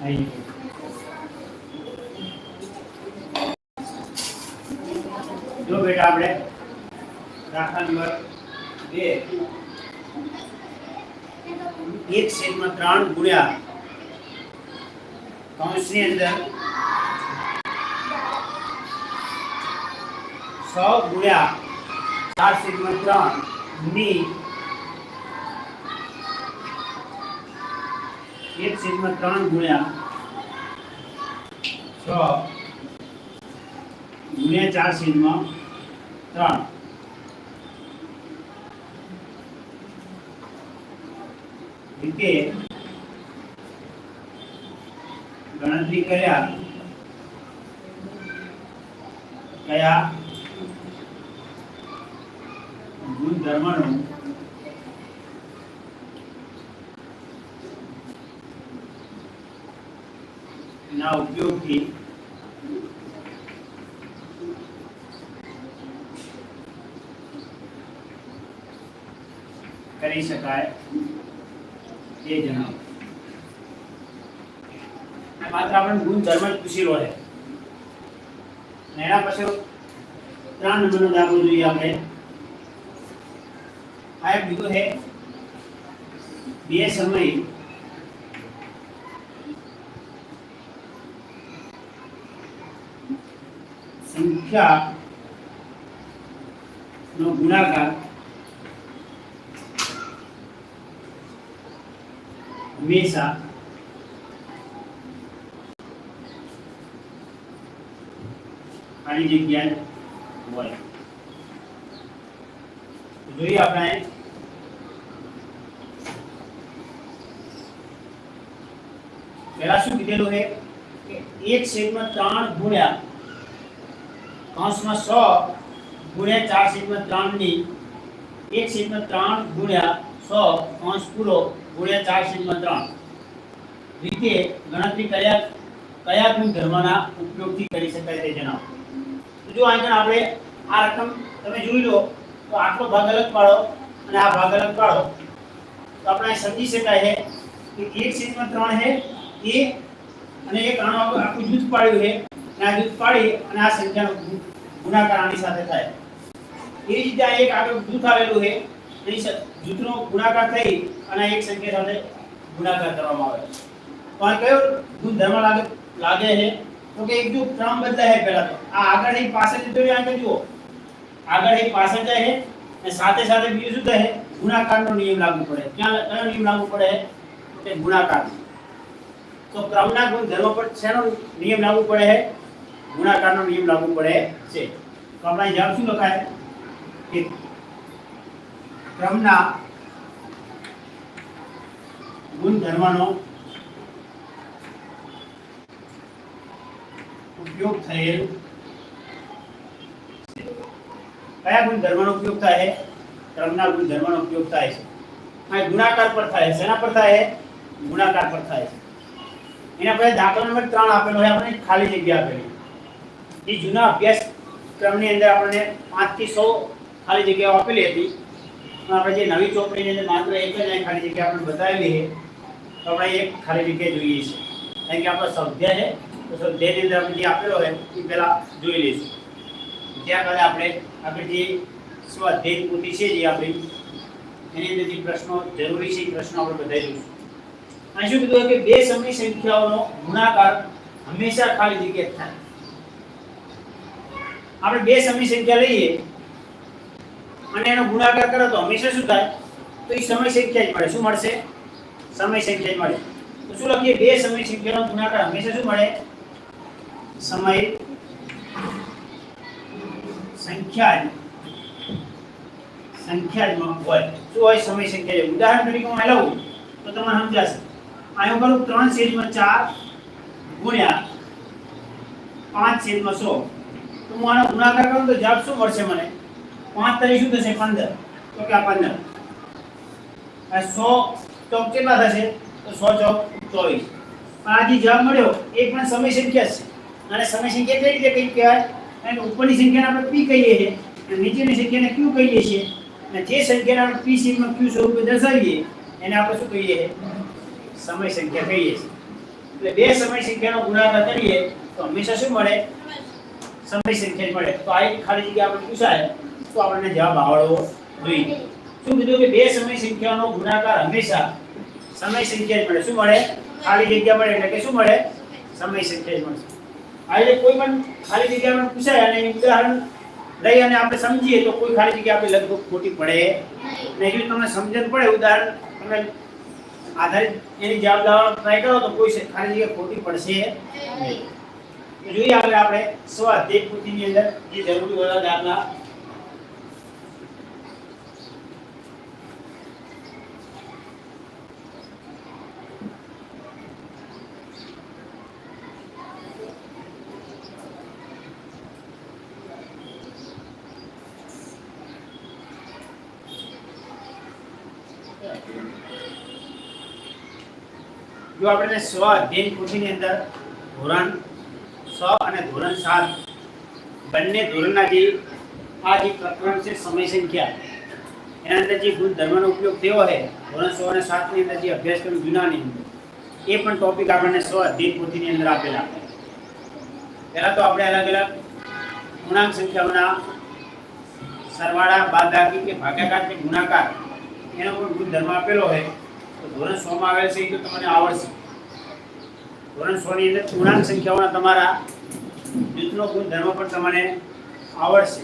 અહીં જો બેટા આપણે દાખલા નંબર બે એક સેટમાં ત્રણ ગુણ્યા કૌંસની અંદર સો ગુણ્યા ચાર સેટમાં ત્રણ ની એક સેટમાં ત્રણ ગુણ્યા છ ગુણ્યા ચાર સેટમાં ત્રણ રીતે ગણતરી કર્યા કયા ગુણધર્મનું ના ઉપયોગથી કરી શકાય એ જણાવો આ માત્ર આપણે ગુણધર્મ જ પૂછેલો છે અને એના પછી ત્રણ નંબરનો દાખલો જોઈએ આપણે આ એક બીજો છે બે સમય સંખ્યા નો ગુણાકાર હંમેશા ખાલી જગ્યાએ હોય તો જોઈએ આપણે પહેલા શું કીધેલું છે કે એક સેટમાં ત્રણ ગુણ્યા કૌંસમાં સો ગુણ્યા ચાર સેટમાં ત્રણ ની એક સેટમાં ત્રણ ગુણ્યા સો કૌંસ પૂરો ગુણ્યા ચાર સેટમાં ત્રણ રીતે ગણતરી કર્યા કયા ગુણધર્મના ઉપયોગથી કરી શકાય તે જણાવો તો જો અહીંયા આપણે આ રકમ તમે જોઈ લો તો આટલો ભાગ અલગ પાડો અને આ ભાગ અલગ પાડો તો આપણે સમજી શકાય છે કે એક સેટમાં ત્રણ છે એ અને એક આનો આખું જૂથ પાડ્યું છે. આ જૂથ પાડી અને આ સંખ્યાનો ગુણાકાર આની સાથે થાય. એ રીતે એક આગળ જૂથ આવેલું છે. એની જૂથનો ગુણાકાર થઈ અને એક સંખ્યા સાથે ગુણાકાર કરવામાં આવે તો આ કયો ગુણધર્મ લાગે લાગે છે? તો કે એક જો ક્રમ બદલાય છે પહેલા તો. આ આગળ એક પાછળ જતો આગળ જુઓ. આગળ એક પાછળ જાય છે અને સાથે સાથે બીજું શું થાય ગુણાકારનો નિયમ લાગુ પડે ક્યાં, કયો નિયમ લાગુ પડે તો કે ગુણાકાર. તો ક્રમના ગુણધર્મ પર શેનો નિયમ લાગુ પડે છે? ગુણાકારનો નિયમ લાગુ પડે છે. તો આપણે જવાબ શું લખાય? કે ક્રમના ગુણધર્મનો ઉપયોગ થયેલ કયા ગુણધર્મનો ઉપયોગ થાય છે? ક્રમના ગુણધર્મનો ઉપયોગ થાય છે. ગુણાકાર પર થાય છે. શેના પર થાય ગુણાકાર પર થાય છે. એના પછી દાખલા નંબર ત્રણ આપેલો હોય આપણે ખાલી જગ્યા આપેલી. એ જૂના અભ્યાસક્રમની અંદર આપણને પાંચથી સો ખાલી જગ્યાઓ આપેલી હતી. પણ આપણે જે નવી ચોપડીની અંદર માત્ર એક જ ખાલી જગ્યા આપણે બતાવેલી છે, તો આપણે એક ખાલી જગ્યા જોઈએ છે. કારણ કે આપણો સ્વાધ્યાય છે, તો સ્વાધ્યાયની અંદર આપણે જે આપેલો હોય, એ પહેલાં જોઈ લઈશું. ત્યાં કદાચ આપણે આપણે જે સ્વાધ્યાય પોથી છે જે આપણી, એની અંદર જે પ્રશ્નો જરૂરી છે, એ પ્રશ્નો આપણે બધા દઈશું. અહીં શું કીધું કે બે સમય સંખ્યાઓનો ગુણાકાર હંમેશા ખાલી જગ્યા થાય. આપણે બે સમય સંખ્યા લઈએ અને એનો ગુણાકાર કરો તો હંમેશા શું થાય? તો એ સમય સંખ્યા જ મળે. શું મળશે? સમય સંખ્યા જ મળે. તો શું લખીએ? બે સમય સંખ્યાનો ગુણાકાર હંમેશા શું મળે? સમય સંખ્યા સંખ્યા જ હોય. શું હોય? સમય સંખ્યા ઉદાહરણ તરીકે હું લઉં તો તમને સમજાશે. હું કરું, ત્રણ સેજમાં ચાર ગુણ્યા પાંચ સેજમાં સો. તો હું આનો ગુણાકાર કરું તો જવાબ શું મળશે મને? પાંચ તરી શું થશે? પંદર. તો કે આ પંદર. આ 100 તો કેટલા થશે? તો 100 ચોક ચોવીસ. પણ આ જે જવાબ મળ્યો, એ પણ સમય સંખ્યા છે. અને સમય સંખ્યા કઈ રીતે કઈ કહેવાય? અને ઉપરની સંખ્યાને આપણે p કહીએ છીએ, અને નીચેની સંખ્યાને q કહીએ છીએ. અને જે સંખ્યાને આપણે p સિગ્મા q સ્વરૂપે દર્શાવીએ, એને આપણે શું કહીએ? સમય સંખ્યા કહીએ છીએ. એટલે બે સમય સંખ્યાનો ગુણાકાર કરીએ તો હંમેશા શું મળે? સમય સંખ્યા મળે. તો આ એક ખાલી જગ્યા આપણે પૂછાય, તો આપણને જવાબ આવડવો જોઈએ. શું કીધું કે બે સમય સંખ્યાનો ગુણાકાર હંમેશા સમય સંખ્યા મળે. શું મળે? ખાલી જગ્યા મળે એટલે કે શું મળે? સમય સંખ્યા મળશે આ રીતે કોઈ પણ ખાલી જગ્યા આપણે પૂછાય અને ઉદાહરણ લઈ અને આપણે સમજીએ તો કોઈ ખાલી જગ્યા આપણે લગભગ ખોટી પડે નહીં. જો તમને સમજણ પડે ઉદાહરણ. તમે આધારિત એની જવાબ લાવવાનો ટ્રાય કરો તો કોઈ ખાલી જગ્યા ખોટી પડશે. નહીં જોઈએ આગળ આપણે સ્વાધ્યાય પોથીની અંદર જે જરૂરી વધારે દાખલા જો આપણે સ્વ અધ્યયન પોથીની અંદર ધોરણ છ અને ધોરણ સાત બંને ધોરણના જે આ જે પ્રકરણ છે સમય સંખ્યા, એના અંદર જે ગુણધર્મનો ઉપયોગ થયો છે, ધોરણ સો અને સાતની અંદર જે અભ્યાસક્રમ જૂનાની અંદર, એ પણ ટોપિક આપણને સ્વ અધ્યયન પોથીની અંદર આપેલા. પહેલાં તો આપણે અલગ અલગ પૂર્ણાંક સંખ્યાઓના સરવાળા, બાદબાકી કે ભાગાકાર કે ગુણાકાર, એનો પણ ગુણધર્મ આપેલો હોય તો ધોરણ સો માં આવેલ છે એ તો તમને આવડશે. ધોરણ સો ની અંદર પૂર્ણાંક સંખ્યાઓના તમારા જૂથનો ગુણધર્મ પણ તમને આવડશે.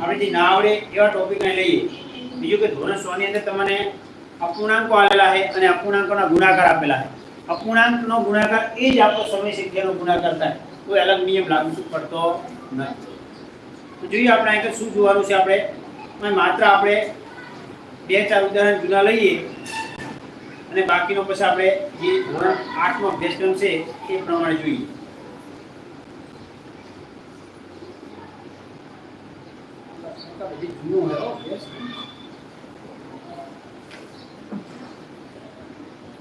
આપણે જે ના આવડે એવા ટોપિકને લઈએ. બીજું કે ધોરણ સો ની અંદર તમને અપૂર્ણાંકો આવેલા છે અને અપૂર્ણાંકોના ગુણાકાર આપેલા છે. અપૂર્ણાંકનો ગુણાકાર એ જ આપણો સમય સંખ્યાનો ગુણાકાર થાય. કોઈ અલગ નિયમ લાગુ પડતો નથી. તો જોઈએ આપણે અહીં શું જોવાનું છે આપણે. માત્ર આપણે બે ચાર ઉદાહરણ જૂના લઈએ. અને બાકીનો પછી આપણે જે ધોરણ આઠનો અભ્યાસક્રમ છે એ પ્રમાણે જોઈએ બધી જૂનું હોય હો અભ્યાસક્રમ.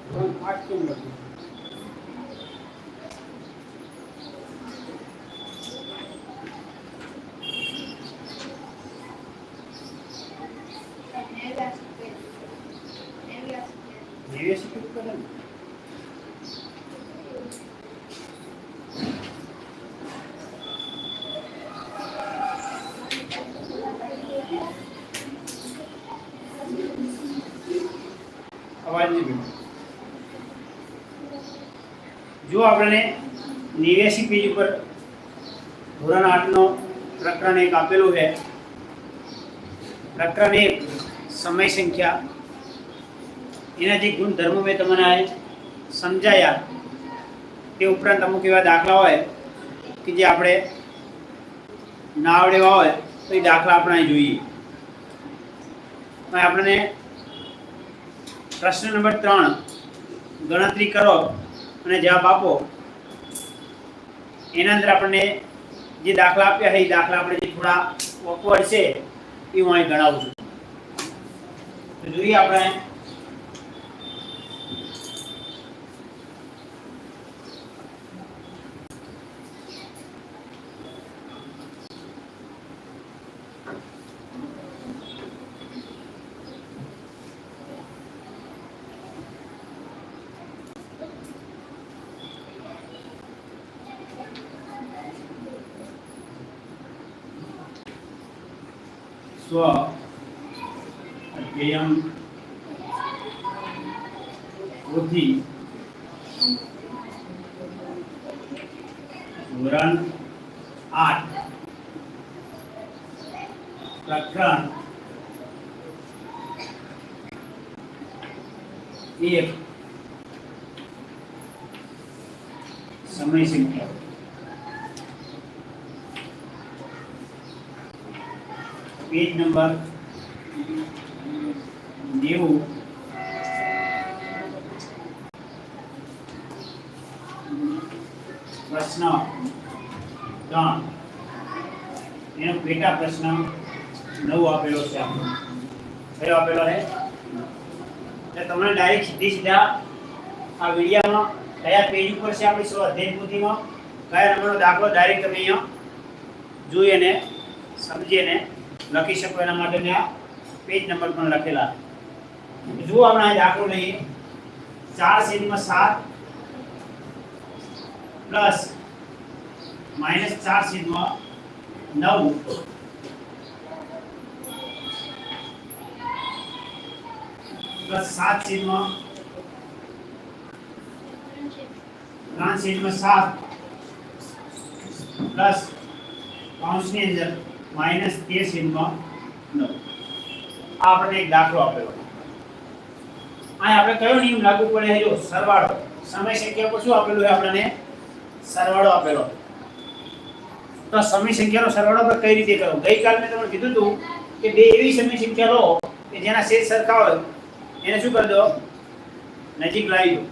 ધોરણ આઠ કેમ લખ્યું? આપણને નેવ્યાસી પેજ ઉપર ધોરણ આઠનો પ્રકરણ એક આપેલું છે. પ્રકરણ એક, સમય સંખ્યા. એના જે ગુણધર્મો મેં તમને આ સમજાયા, તે ઉપરાંત અમુક એવા દાખલા હોય કે જે આપણે ના આવડેવા હોય, તો એ દાખલા આપણે જોઈએ. આપણને પ્રશ્ન નંબર ત્રણ, ગણતરી કરો. અને જવાબ આપો. એના અંદર આપણને જે દાખલા આપ્યા છે, એ દાખલા આપણે જે થોડા ઓકવર્ડ છે, એ હું અહીં ગણાવું છું. તો જોઈએ આપણે સ્વ અધ્યયન વૃદ્ધિ ધોરણ આઠ પ્રકરણ એક સમય સંખ્યા પેજ નંબર નેવું પ્રશ્ન ત્રણ. એનો પેટા પ્રશ્ન નવો આપેલો છે આપણો. કયો આપેલો છે? તમને ડાયરેક્ટ સીધી સીધા આ વિડીયામાં કયા પેજ ઉપર છે આપણી સો અધ્યયન પોથીમાં? કયા નંબરનો દાખલો ડાયરેક્ટ તમે અહીંયા જોઈ અને સમજી અને લખી શકો એના માટે આ પેજ નંબર પણ લખેલા. જુઓ આપણે આ દાખલો લઈએ. ચાર છેદમાં સાત પ્લસ માઇનસ ચાર છેદમાં નવ. પ્લસ સાત છેદમાં ત્રણ છેદમાં સાત. પ્લસ કૌંસની અંદર માઇનસ તે છેદમાં નવ. આ આપણને એક દાખલો આપેલો. અહીં આપણે કયો નિયમ લાગુ પડે જો સરવાળો. સમય શક્ય પર શું આપેલું છે? આપણને સરવાળો આપેલો. તો સમય સંખ્યાનો સરવાળો પણ કઈ રીતે કરો ગઈકાલ મેં તમને કીધું હતું કે બે એવી સમય સંખ્યા લો કે જેના શેષ સરખા હોય. એને શું કરી દો? નજીક લાવી દો.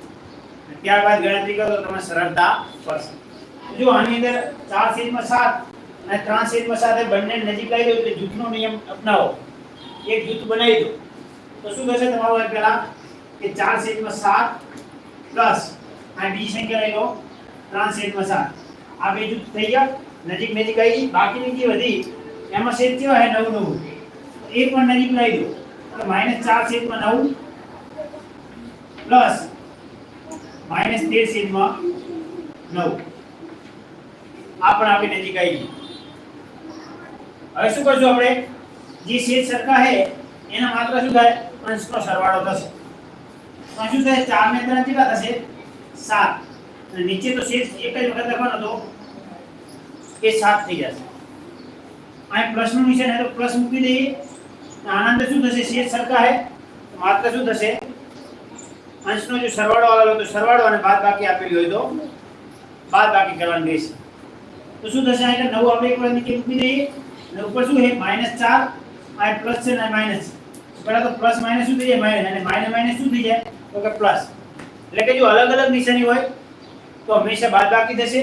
ત્યારબાદ ગણતરી કરો તમને સરળતા પડશે જો આની અંદર ચાર શેષમાં સાત અને ત્રણ શેષમાં સાત બંને નજીક લાવી દો એટલે જૂથનો નિયમ અપનાવો. એક જૂથ બનાવી દો. તો શું થશે તમારું પહેલા? કે ચાર શેષમાં સાત પ્લસ આ બીજી સંખ્યા લઈ લો. ત્રણ શેષમાં સાત. આ બે જૂથ થઈ ગયા. નજીક નજીક આવી ગઈ બાકીની જે વધી એમાં છેદ કેવા હે નવ નવ એ પણ નજીક લાવી દો તો માઇનસ ચાર છેદમાં નવ પ્લસ માઇનસ તેર છેદમાં નવ આ પણ આપણી નજીક આવી ગઈ હવે શું કરશું આપણે જે છેદ સરખા હે એના માત્ર શું થાય અંશનો સરવાળો થશે તો શું થાય ચાર ને ત્રણ કેટલા થશે સાત અને નીચે તો છેદ એક જ વખત લખવાનો તો એ સાત થઈ જશે અહીં પ્લસ નું નિશાન હે તો પ્લસ મૂકી દઈએ આના અંદર શું થશે છેદ સરખા હે તો માત્ર શું થશે અંશનો જો સરવાળો આવેલો તો સરવાળો અને બાદ બાકી આપેલી હોય તો બાદ બાકી કરવાની રહેશે તો શું થશે અહીં નવ આપણે એક વાર નીચે મૂકી દઈએ અને ઉપર શું છે માઇનસ ચાર આ પ્લસ છે ને માઇનસ પહેલા તો પ્લસ માઇનસ શું થઈ જાય માઇનસ અને માઇનસ માઇનસ શું થઈ જાય તો કે પ્લસ એટલે કે જો અલગ અલગ નિશાની હોય તો હંમેશા બાદબાકી થશે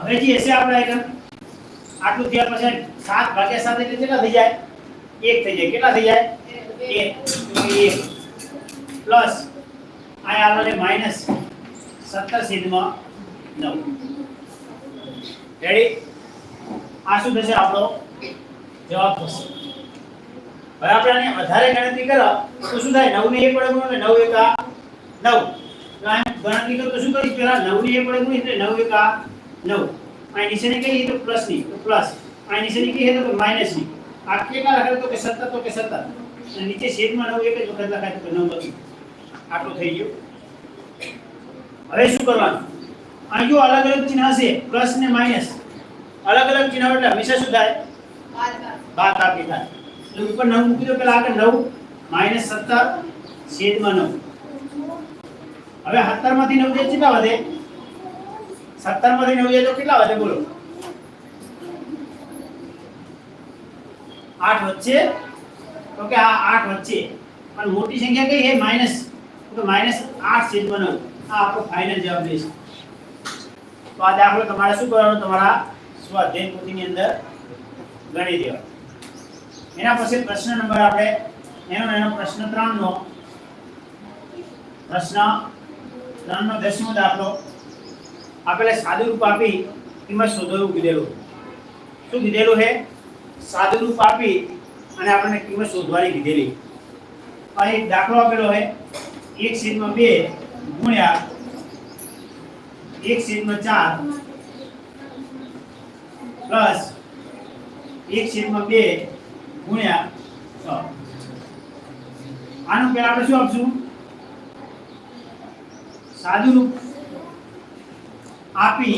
હવે જે હશે આપણે આઈટમ આટલું થયા પછી 7 ભાગ્યા 7 એટલે કેટલા થઈ જાય 1 થઈ જાય કેટલા થઈ જાય 1 1 પ્લસ આ આવે માઈનસ 17 છેદમાં 9 રેડી આ શું થશે આપણો જવાબ થશે હવે આપણે આને વધારે ગણતરી કરો તો શું થાય 9 ને 1 વડે ગુણો એટલે 9 એકા 9 તો આમ ગણતરી કરો તો શું કરીશ પહેલા 9 ને 1 વડે ગુણીશ એટલે 9 એકા 9 આ નિશાની કઈ તો પ્લસ ની તો પ્લસ આ નિશાની કઈ તો માઈનસ ની આ કેટલા લખાય તો કે 17 તો કે 17 અને નીચે છેદમાં 9 એક જ વખત લખાય તો કે 9 લખ્યું આટલું થઈ ગયું હવે શું કરવાનું અહીં જો અલગ અલગ ચિહ્ન હશે પ્લસ ને માઈનસ અલગ અલગ ચિહ્ન એટલે હંમેશા શું થાય બાદ બાકી થાય એટલે ઉપર 9 મૂકી દો પેલા આગળ 9 માઈનસ 17 છેદમાં 9 હવે 17 માંથી 9 જાય કેટલા વધે 17 માંથી નેવું તો કેટલા વધે બોલો? આઠ વચ્ચે તો કે આ આઠ વચ્ચે પણ મોટી સંખ્યા કઈ છે? માઇનસ. તો માઇનસ 8 છેદમાં 9 આ આપણો ફાઇનલ જવાબ રહેશે તો આ દાખલો તમારે શું કરવાનું? તમારા સ્વાધ્યાય પોથીની અંદર ગણી દેવા એના પછી પ્રશ્ન નંબર આપણે, એનો એનો પ્રશ્ન ત્રણ નો પ્રશ્ન ત્રણ નો દસમો દાખલો. આપેલા સાદુરૂપ આપી એમાં શોધવાનું કીધેલું. શું કીધેલું છે? સાદુરૂપ આપી અને આપણને કિંમત શોધવાની કીધેલી. અહીં દાખલો આપેલો છે. એક છેદમાં બે ગુણ્યા એક છેદમાં ચાર પ્લસ એક છેદમાં બે ગુણ્યા છ. આનું પહેલા આપણે શું આપશું? સાદું રૂપ આપી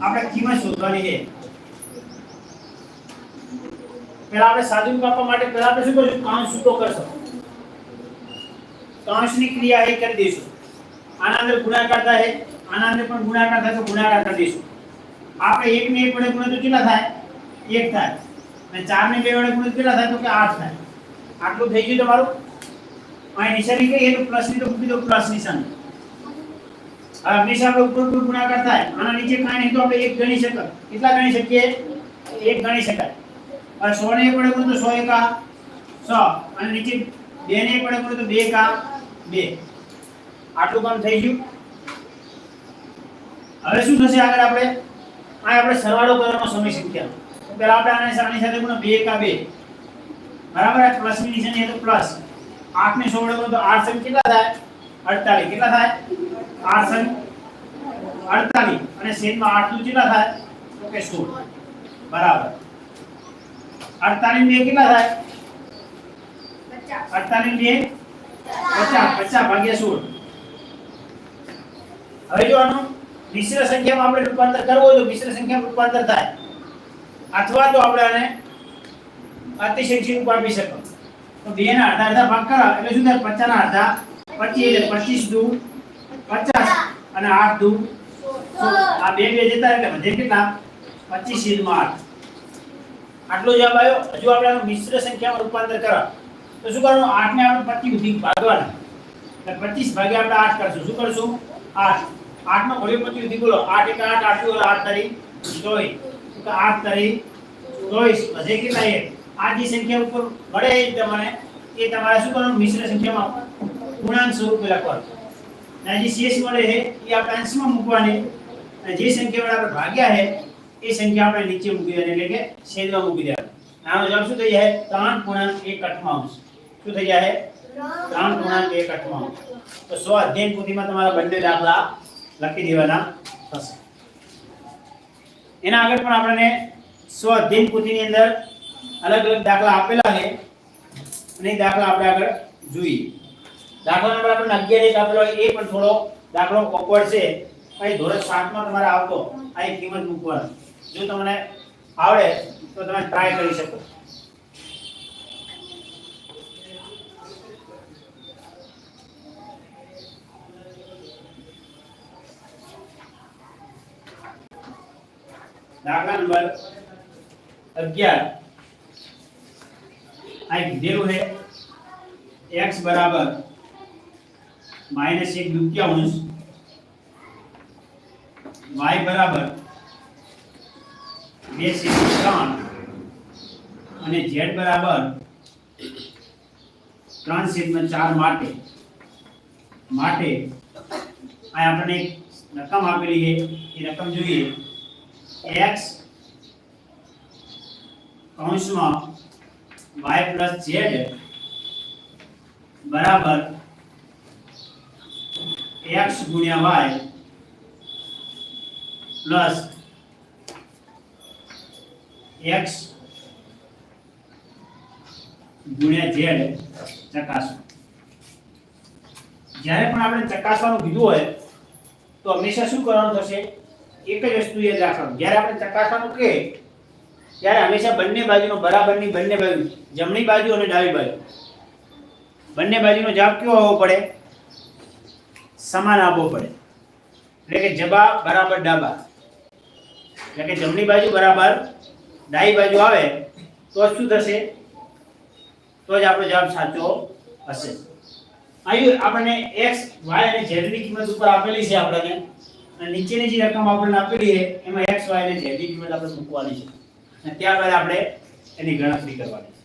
આપણે કિંમત શોધવાની છે પહેલા આપણે સાદું રૂપ આપવા માટે પહેલા આપણે શું કરીશું કાઉન્સ છૂટો કરશો કાઉન્સની ક્રિયા એ કરી દઈશું આના અંદર ગુણાકાર થાય આના અંદર પણ ગુણાકાર થાય તો ગુણાકાર કરી દઈશું આપણે એક ને એક વડે ગુણો તો કેટલા થાય એક થાય અને ચાર ને બે વડે ગુણો તો કેટલા થાય તો કે આઠ થાય આટલું થઈ ગયું તમારું અહીં નિશાની કઈ એ તો પ્લસ ની તો મૂકી દો પ્લસ નિશાની હવે હંમેશા આપણે ઉપર ઉપર ગુણાકાર થાય આના નીચે કાંઈ નહીં તો આપણે એક ગણી શકાય કેટલા ગણી શકીએ એક ગણી શકાય હવે સો ને એક વડે ગુણો તો સો એકા સો અને નીચે બે ને એક વડે ગુણો તો બે એકા બે આટલું કામ થઈ ગયું હવે શું થશે આગળ આપણે આ આપણે સરવાળો કરવાનો સમય શીખ્યા તો પહેલા આપણે આને આની સાથે ગુણો બે એકા બે બરાબર આ પ્લસ ની નિશાની છે તો પ્લસ 8 ને 16 ગુણો તો 8 સમ કેટલા થાય 48 કેટલા થાય 8 સમ 48 અને છેદમાં 8 કેટલા થાય? તો કે 16 બરાબર. 48 ને બે કેટલા થાય? 48 ને બે 50 50 ભાગ્યા 16 હવે જો આનું મિશ્ર સંખ્યામાં આપણે રૂપાંતર કરવું હોય તો મિશ્ર સંખ્યામાં રૂપાંતર થાય. અથવા તો આપણે આને અતિશયથી રૂપ આપી શકો તો બે ના અડધા અડધા ભાગ કરો એટલે શું થાય? પચાસ ના અડધા પચીસ. એટલે પચીસ દુ પચાસ અને આઠ દુ. આ બે બે જતા એટલે વધે કેટલા? પચીસ છેદમાં આઠ. આટલો જવાબ આવ્યો? હજુ આપણે આનું મિશ્ર સંખ્યામાં રૂપાંતર કરો. તો શું કરવાનું? આઠ ને આપણે પચીસ સુધી ભાગવાના. એટલે પચીસ ભાગે આપણે આઠ કરશું. શું કરશું? આઠ. આઠ નો ઘોડ્યો પચીસ સુધી બોલો. આઠ એક આઠ આઠ આઠ તારી ચોવીસ. આઠ તારી ચોવીસ. વધે કેટલા એક? આ જે સંખ્યા ઉપર મળે એ તમને એ તમારે શું કરવાનું? મિશ્ર સંખ્યામાં પૂર્ણાંક સ્વરૂપે લખવાનું. અને જે શેષ મળે છે, એ આપણે અંશમાં મૂકવાની. અને જે સંખ્યા વડે આપણે ભાગ્યા છે, એ સંખ્યા આપણે નીચે મૂકી દેવાની, એટલે કે છેદમાં મૂકી દેવાની. આનો જવાબ શું થઈ જાય? ત્રણ પૂર્ણાંક એક અઠમાંશ શું થઈ જાય? ત્રણ પૂર્ણાંક એક અઠમાંશ તો સો અધ્યયન પોથીમાં તમારા બંને દાખલા લખી દેવાના થશે. એના આગળ પણ આપણને સ્વ અધ્યયન પોથીની અંદર અલગ અલગ દાખલા આપેલા છે. અને એ દાખલા આપણે આગળ જોઈએ. દાખલા નંબર આપણને અગિયાર એક આપેલો એ પણ થોડો દાખલો ઓકવર્ડ છે. અહીં ધોરણ સાતમાં તમારે આવતો અહીં કિંમત મૂકવાની. જો તમને આવડે, તો તમે ટ્રાય કરી શકો. દાખલા નંબર અગિયાર. અહીં કીધેલું છે. x બરાબર માઇનસ એક દુત્યાંશ y બરાબર બે ત્રણ. અને z બરાબર ત્રણ સિગ્મા ચાર માટે. માટે આ આપણને રકમ આપેલી છે. એ રકમ જોઈએ. x કૌંસમાં y પ્લસ ઝેડ બરાબર x ગુણ્યા વાય પ્લસ એક્સ ગુણ્યા ઝેડ ચકાસો. જ્યારે પણ આપણે ચકાસવાનું કીધું હોય, તો હંમેશા શું કરવાનું થશે? એક જ વસ્તુ યાદ રાખવાનું. જ્યારે આપણે ચકાસવાનું કે, ત્યારે હંમેશા બંને બાજુનો બરાબરની બંને બાજુ જમણી બાજુ અને ડાબી બાજુ. બંને બાજુનો જવાબ કયો હોવો પડે? સમાન આપવો પડે. એટલે કે જબા બરાબર ડાબા. એટલે કે જમણી બાજુ બરાબર ડાઈ બાજુ આવે, તો જ શું થશે? તો જ આપણો જવાબ સાચો હશે. અહીં આપણને એક્સ, વાય અને ઝેડની કિંમત ઉપર આપેલી છે આપણને. અને નીચેની જે રકમ આપણને આપેલી છે, એમાં એક્સ, વાય અને ઝેડની કિંમત આપણે મૂકવાની છે. અને ત્યારબાદ આપણે એની ગણતરી કરવાની છે.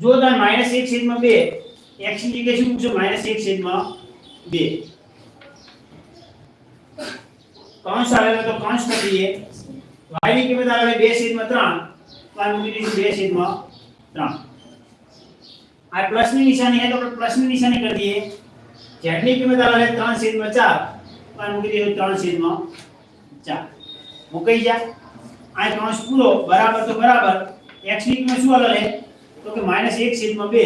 જો તમે માઇનસ એક છેદમાં બે, એક્સની જગ્યાએ શું મૂકશો? માઇનસ એક છેદમાં बी। कौन सा अलग तो कौन सा बी है वाइली के बता रहे बेस इधर मत्रां पाँच मिनट इस बेस इधर मत्रां आई प्लस में निशानी है तो प्लस में निशानी कर दिए। जेडनी के बता रहे त्रां सीध में चार। पाँच मिनट इस त्रां सीध में चार। वो कहीं जा। आई कौन पूरो, बराबर तो बराबर। एक्स लिख में सुअल है? तो के माइनस एक सीध में बी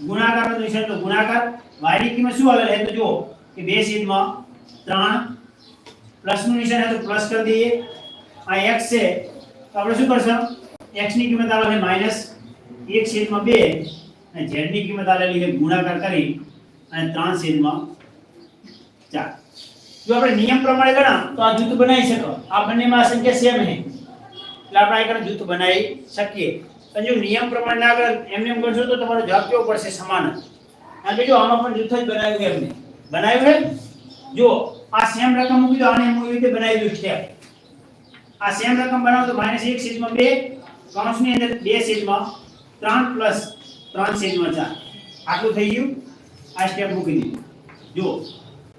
गुणाकार तो दूसरे तो गुणाकार वाई की मशहूर अलग है तो जो कि बेस इड मा त्राण प्लस मुनिशन है तो प्लस कर दिए आ एक्स से तो अपने सुपर सम एक्स की मदद आलग है माइनस एक सीड मा बे ने जेड की मदद आलग है गुणाकार करी ने त्राण सीड मा चार जो अपने नियम प्रमाण है तो आज जुट बनाई सको आप बनने में संख्या सेम है तो आप आयकर बनाई सकिए જો નિયમ પ્રમાણે ના આગળ એમને એમ કરશો તો તમારો જવાબ કેવો પડશે સમાન જ કારણ કે જો આમાં પણ જૂથ જ બનાવ્યું છે એમને બનાવ્યું છે જો આ સેમ રકમ મૂકી દો આને હું એવી રીતે બનાવી દઉં સ્ટેપ આ સેમ રકમ બનાવો તો માઇનસ એક છેદમાં બે કૌંસની અંદર બે છેદમાં ત્રણ પ્લસ ત્રણ છેદમાં ચાર આટલું થઈ ગયું આ સ્ટેપ મૂકી દીધું જો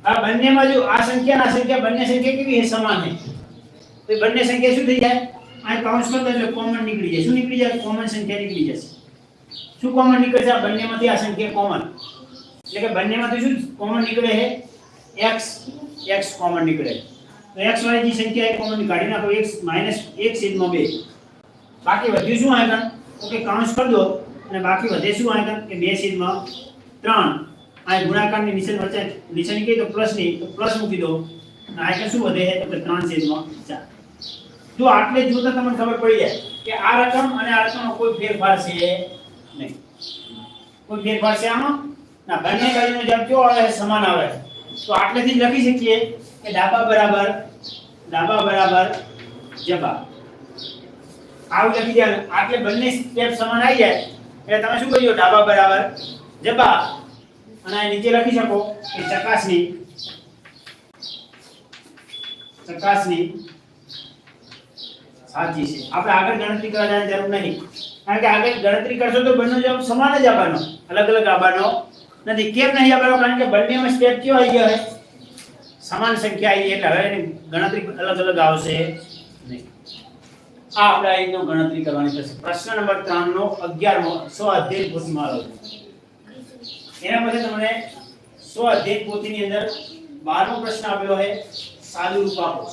આ બંનેમાં જો આ સંખ્યા અને આ સંખ્યા બંને સંખ્યા કેવી છે સમાન છે તો એ બંને સંખ્યા શું થઈ જાય આ કૌંસ કરતા એટલે કોમન નીકળી જાય શું નીકળી જાય કોમન સંખ્યા નીકળી જશે શું કોમન નીકળે છે આ બંનેમાંથી આ સંખ્યા કોમન એટલે કે બંનેમાંથી શું કોમન નીકળે છે x x કોમન નીકળે તો x વાળી જે સંખ્યા એ કોમન કાઢી નાખો x માઈનસ 1 છેદમાં 2 બાકી વધ્યું શું આગળ તો કે કૌંસ કરી દો અને બાકી વધે શું આગળ કે 2 છેદમાં 3 આ ગુણાકારની નિશાની વચ્ચે નિશાની કઈ તો પ્લસ ની તો પ્લસ મૂકી દો અને આગળ શું વધે છે તો કે 3 છેદમાં 4 જો આટલે જોતા તમને ખબર પડી જાય કે આ રકમ અને આ રકમમાં કોઈ ફેરફાર છે નહીં. કોઈ ફેરફાર છે આમાં? ના, બંને બાજુનો જવાબ કેવો આવે? સમાન આવે. તો આટલેથી લખી શકીએ કે ડાબા બરાબર ડાબા બરાબર જબા આવું લખી દે, આટલે બંને સ્ટેપ સમાન આવી જાય. એટલે તમે શું કહ્યું ડાબા બરાબર જબા અને નીચે લખી શકો કે ચકાસણી. ચકાસણી. સાચી છે. આપણે આગળ ગણતરી કરવાની જરૂર નહીં. કારણ કે આગળ ગણતરી કરશો તો બંને જવાબ સમાન જ આવવાનો અલગ અલગ આવવાનો નથી. કેમ નહીં આવવાનો કારણ કે બંનેમાં સ્ટેપ કયો આવી ગયો સમાન સંખ્યા આવી એટલે હવે ગણતરી અલગ અલગ આવશે આ આપણે અહીંનો ગણતરી કરવાની થશે પ્રશ્ન નંબર 3 નો 11મો સો અધ્યાય પોથીમાં એના પછી તમને સો અધ્યાય પોથીની અંદર 12મો પ્રશ્ન આપ્યો છે. સાદુ રૂપ આપો.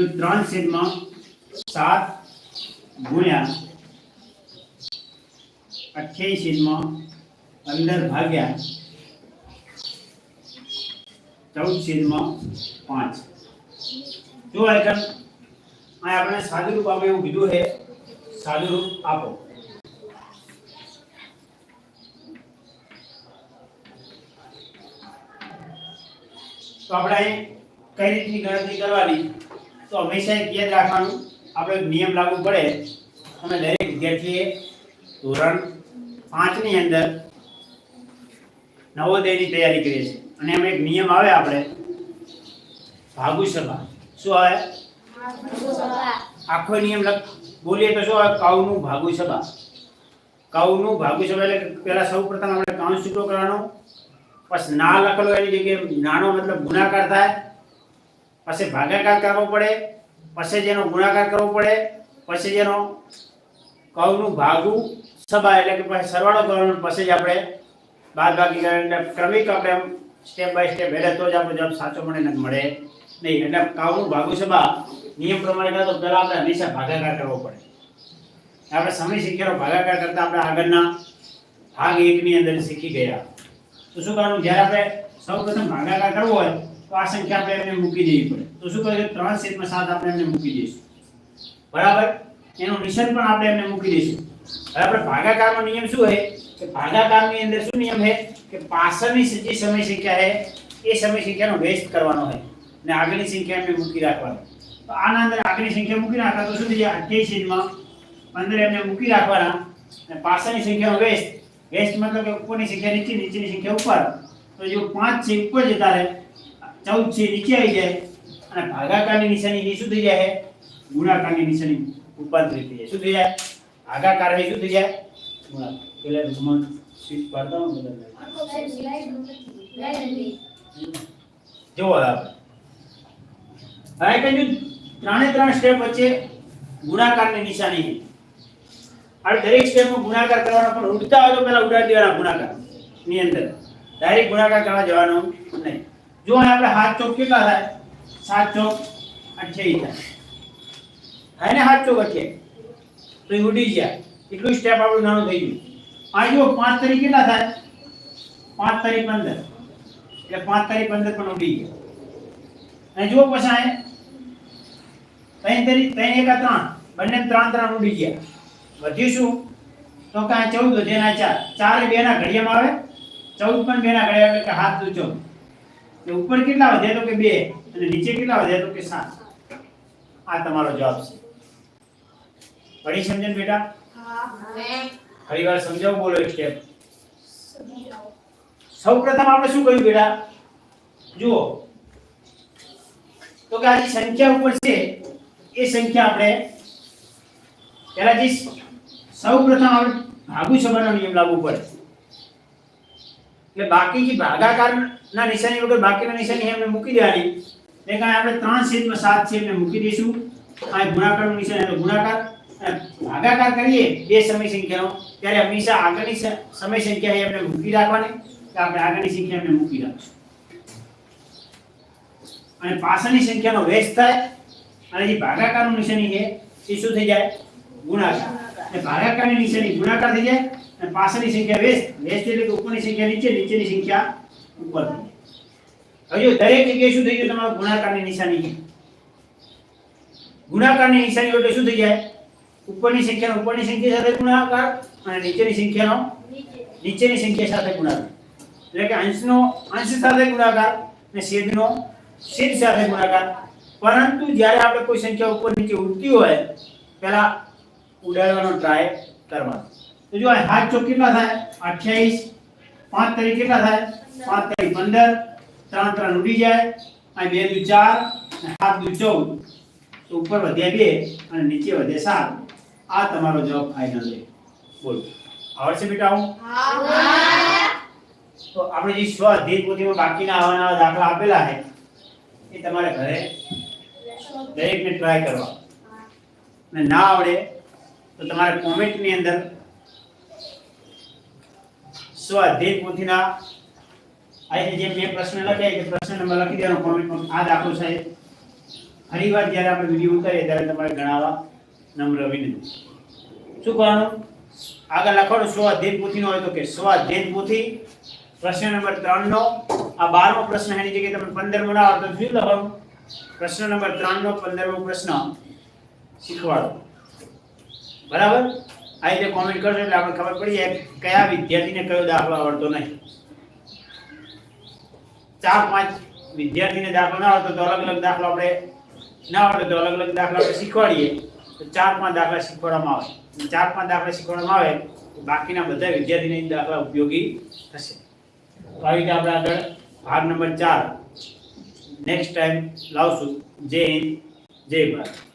જો ત્રણ છેદમાં સાત ગુણ્યા અઠ્યાવીસ છેદમાં પંદર ભાગ્યા ચૌદ છેદમાં પાંચ. જો આઈકન આ આપણે સાદું રૂપ એવું કીધું છે. સાદું રૂપ આપો. તો આપણે અહીં કઈ રીતની ગણતરી કરવાની? તો હંમેશા એક યાદ રાખવાનું. આપણે નિયમ લાગુ પડે. અને દરેક વિદ્યાર્થીએ ધોરણ પાંચની અંદર નવોદયની તૈયારી કરીએ છીએ. અને એમાં એક નિયમ આવે આપણે. ભાગુ સભા. શું આવે? આખો નિયમ બોલીએ તો શું આવે? કાઉનું ભાગુ સભા. કાઉનું ભાગુ સભા એટલે પહેલાં સૌ પ્રથમ આપણે કાઉન્સ છૂટો કરવાનો. પછી ના લખેલો એની જગ્યાએ નાનો મતલબ ગુણાકાર થાય. પછી ભાગાકાર કરવો પડે પછી જેનો ગુણાકાર કરવો પડે પછી જેનો કૌનું ભાગુ સભા એટલે કે પછી સરવાળો કરવાનો પછી જ આપણે બાદ બાકી કરીને ક્રમિક આપણે સ્ટેપ બાય સ્ટેપ હેડે તો જ આપણો જવાબ સાચો મળે ને મળે નહીં એટલે કાઉનું ભાગુ સભા નિયમ પ્રમાણે કરે તો પહેલા આપણે હંમેશા ભાગાકાર કરવો પડે આપણે સમય શીખ્યાનો ભાગાકાર કરતા આપણે આગળના ભાગ એકની અંદર શીખી ગયા તો શું કરવાનું જ્યારે આપણે સૌપ્રથમ ભાગાકાર કરવો હોય તો આ સંખ્યા આપણે એમને મૂકી દેવી પડે તો શું કરીએ ત્રણ છેદમાં સાત આપણે એમને મૂકી દઈશું બરાબર એનું નિશાન પણ આપણે એમને મૂકી દઈશું હવે આપણે ભાગાકારનો નિયમ શું છે કે ભાગાકારની અંદર શું નિયમ છે કે પાછળની જે સમય સંખ્યા છે એ સમય સંખ્યાનો વેસ્ટ કરવાનો છે અને આગળની સંખ્યા એમને મૂકી રાખવાની તો આના અંદર આગળની સંખ્યા મૂકી નાખા તો શું થઈ જાય અઠ્યાવીસ છેદમાં પંદર એમને મૂકી રાખવાના અને પાછળની સંખ્યાનો વેસ્ટ વેસ્ટ મતલબ કે ઉપરની સંખ્યા નીચે નીચેની સંખ્યા ઉપર તો જો પાંચ છે ઉપર જતા રહે ચૌદ છે નીચે આવી જાય અને ભાગાકારની નિશાની એ શું થઈ જાય છે ગુણાકારની નિશાની રૂપાંતરિત થઈ જાય શું થઈ જાય ભાગાકાર એ શું થઈ જાય ગુણાકાર પેલા રૂપમાં સ્વિચ પાડતા હું બધા જુઓ હવે હવે કહ્યું ત્રણે ત્રણ સ્ટેપ વચ્ચે ગુણાકારની નિશાની છે આપણે દરેક સ્ટેપમાં ગુણાકાર કરવાનો પણ ઉડતા હોય તો પહેલા ઉડાડી દેવાના ગુણાકાર ની અંદર ડાયરેક્ટ ગુણાકાર કરવા જવાનો નહીં જો અહીં આપણે હાથ ચોક કેટલા થાય સાત ચોક અઠ્યાવીસ થાય થાય ને સાત ચોક અઠ્યાવીસ તો એ ઉડી ગયા એટલું સ્ટેપ આપણું નાનું થઈ ગયું આ જો પાંચ તારીખ કેટલા થાય પાંચ તારીખ પંદર એટલે પાંચ તારીખ પંદર પણ ઉડી ગયા અને જુઓ પછી આ ત્રણ તારીખ ત્રણ એકા ત્રણ બંને ત્રણ ત્રણ ઉડી ગયા વધ્યું શું તો કાંઈ ચૌદ વધે ના ચાર ચાર એ બે ના ઘડિયામાં આવે ચૌદ પણ બે ના ઘડિયા એટલે કે હાથ દુ ચૌદ એટલે ઉપર કેટલા વધે તો કે બે? અને નીચે કેટલા વધે તો કે સાત? આ તમારો જવાબ છે. પડી સમજણ બેટા? ફરી વાર સમજાવું બોલો એક સ્ટેપ સૌ પ્રથમ આપણે શું કહ્યું બેટા? જુઓ. તો કે આ જે સંખ્યા ઉપર છે એ સંખ્યા આપણે પહેલા જે સૌ પ્રથમ આપણે ભાગુ સંબંધનો નિયમ લાગુ પડે. એટલે બાકી જે ભાગાકાર ના નિશાની વગર બાકીના નિશાની એમને મૂકી દેવાની એટલે કાંઈ આપણે ત્રણ છેદમાં સાત છે એમને મૂકી દઈશું આ ગુણાકારનું નિશાન એટલે ગુણાકાર અને ભાગાકાર કરીએ બે સમય સંખ્યાનો ત્યારે હંમેશા આગળની સ- સમય સંખ્યા એ આપણે મૂકી રાખવાની કે આપણે આગળની સંખ્યા એમને મૂકી રાખીશું અને પાછળની સંખ્યાનો વેસ્ટ થાય અને જે ભાગાકારનું નિશાની છે એ શું થઈ જાય ગુણાકાર એટલે ભાગાકારની નિશાની ગુણાકાર થઈ જાય અને પાછળની સંખ્યા વેસ્ટ વેસ્ટ એટલે કે ઉપરની સંખ્યા નીચે નીચેની સંખ્યા ઉપર થઈ જાય હવે જો દરેક જગ્યાએ શું થઈ ગયું તમારું ગુણાકારની નિશાની છે ગુણાકારની નિશાની એટલે શું થઈ જાય ઉપરની સંખ્યાનો ઉપરની સંખ્યા સાથે ગુણાકાર અને નીચેની સંખ્યાનો નીચેની સંખ્યા સાથે ગુણાકાર એટલે કે અંશનો અંશ સાથે ગુણાકાર અને છેદનો છેદ સાથે ગુણાકાર પરંતુ જ્યારે આપણે કોઈ સંખ્યા ઉપર નીચે ઉડતી હોય પહેલા ઉડાડવાનો ટ્રાય કરવાનો તો જો આ હાથ ચોક કેટલા થાય 28 પાંચ તારીખ કેટલા થાય પાંચ તારીખ પંદર ત્રણ ત્રણ ઉડી જાય આ બે દુ ચાર અને સાત દુ ચૌદ તો ઉપર વધ્યા બે અને નીચે વધે સાત આ તમારો જવાબ ફાઇનલ છે બોલો આવડશે બેટા હું તો આપણે જે સ્વ અધ્યયન પોથીમાં બાકીના આવવાના દાખલા આપેલા છે એ તમારે ઘરે દરેકને ટ્રાય કરવા અને ના આવડે તો તમારે કોમેન્ટની અંદર સ્વ અધ્યયન પોથીના આ જે બે પ્રશ્ન લખ્યા કે પ્રશ્ન નંબર લખી દેવાનો કોમેન્ટમાં આ દાખલો સાહેબ ફરીવાર જ્યારે આપણે વીડિયો ઉતારીએ ત્યારે તમારે ગણાવવા નમ્ર વિનંતી. શું કરવાનું આગળ લખવાનું સ્વ અધ્યયન પોથીનો હોય તો કે સ્વ અધ્યયન પોથી. પ્રશ્ન નંબર 3 નો આ 12મો પ્રશ્ન એની જગ્યાએ તમે 15મો ના આવડતો શું લખવાનું? પ્રશ્ન નંબર 3 નો 15મો પ્રશ્ન શીખવાડો. બરાબર? આ રીતે કોમેન્ટ કરશો એટલે આપણે ખબર પડી જાય કયા વિદ્યાર્થીને કયો દાખલો આવડતો નહીં. ચાર પાંચ વિદ્યાર્થીને દાખલો ના આવડતો તો અલગ અલગ દાખલો આપણે ના આવડે તો અલગ અલગ દાખલા આપણે શીખવાડીએ. તો ચાર પાંચ દાખલા શીખવાડવામાં આવે. ચાર પાંચ દાખલા શીખવાડવામાં આવે તો બાકીના બધા વિદ્યાર્થીને દાખલા ઉપયોગી થશે. તો આવી રીતે આપણે આગળ ભાગ નંબર ચાર. નેક્સ્ટ ટાઈમ લાવશું. જય હિન્દ, જય ભારત.